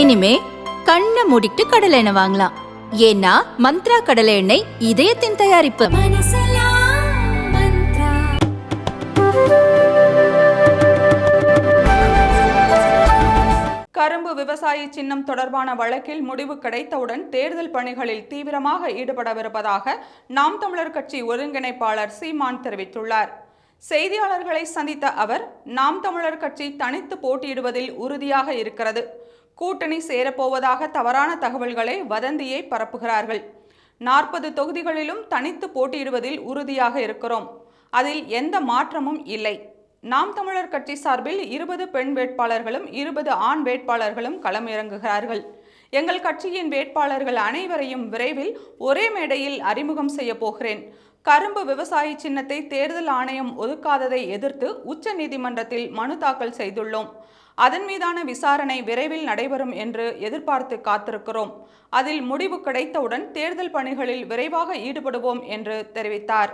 இனிமே கண்ணை மூடிட்டு கடலை எண்ணெய் வாங்கலாம். ஏன்னா மந்த்ரா கடலை எண்ணெய் இதயத்தின் தயாரிப்பு. கரும்பு விவசாயி சின்னம் தொடர்பான வழக்கில் முடிவு கிடைத்தவுடன் தேர்தல் பணிகளில் தீவிரமாக ஈடுபடவிருப்பதாக நாம் தமிழர் கட்சி ஒருங்கிணைப்பாளர் சீமான் தெரிவித்துள்ளார். செய்தியாளர்களை சந்தித்த அவர் நாம் தமிழர் கட்சி தனித்து போட்டியிடுவதில் உறுதியாக இருக்கிறது. கூட்டணி சேரப்போவதாக தவறான தகவல்களை வதந்தியை பரப்புகிறார்கள். நாற்பது தொகுதிகளிலும் தனித்து போட்டியிடுவதில் உறுதியாக இருக்கிறோம். அதில் எந்த மாற்றமும் இல்லை. நாம் தமிழர் கட்சி சார்பில் இருபது பெண் வேட்பாளர்களும் இருபது ஆண் வேட்பாளர்களும் களமிறங்குகிறார்கள். எங்கள் கட்சியின் வேட்பாளர்கள் அனைவரையும் விரைவில் ஒரே மேடையில் அறிமுகம் செய்ய போகிறேன். கரும்பு விவசாயி சின்னத்தை தேர்தல் ஆணையம் ஒதுக்காததை எதிர்த்து உச்ச நீதிமன்றத்தில் மனு தாக்கல் செய்துள்ளோம். அதன் மீதான விசாரணை விரைவில் நடைபெறும் என்று எதிர்பார்த்து காத்திருக்கிறோம். அதில் முடிவு கிடைத்தவுடன் தேர்தல் பணிகளில் விரைவாக ஈடுபடுவோம் என்று தெரிவித்தார்.